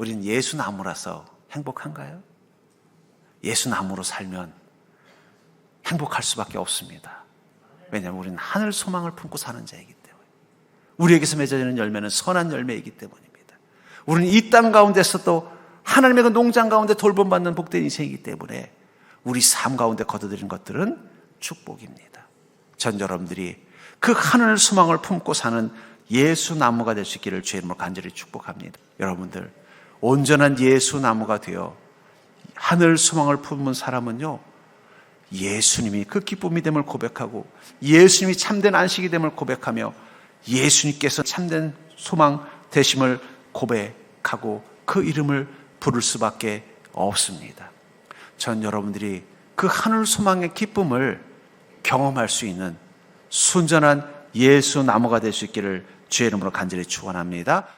우린 예수 나무라서 행복한가요? 예수 나무로 살면 행복할 수밖에 없습니다. 왜냐하면 우리는 하늘 소망을 품고 사는 자이기 때문에. 우리에게서 맺어지는 열매는 선한 열매이기 때문입니다. 우리는 이 땅 가운데서 또 하나님의 그 농장 가운데 돌봄받는 복된 인생이기 때문에 우리 삶 가운데 거둬들인 것들은 축복입니다. 전 여러분들이 그 하늘 소망을 품고 사는 예수 나무가 될 수 있기를 주의 이름으로 간절히 축복합니다. 여러분들 온전한 예수 나무가 되어 하늘 소망을 품은 사람은요 예수님이 그 기쁨이 됨을 고백하고 예수님이 참된 안식이 됨을 고백하며 예수님께서 참된 소망 되심을 고백하고 그 이름을 부를 수밖에 없습니다. 전 여러분들이 그 하늘 소망의 기쁨을 경험할 수 있는 순전한 예수 나무가 될 수 있기를 주의 이름으로 간절히 축원합니다.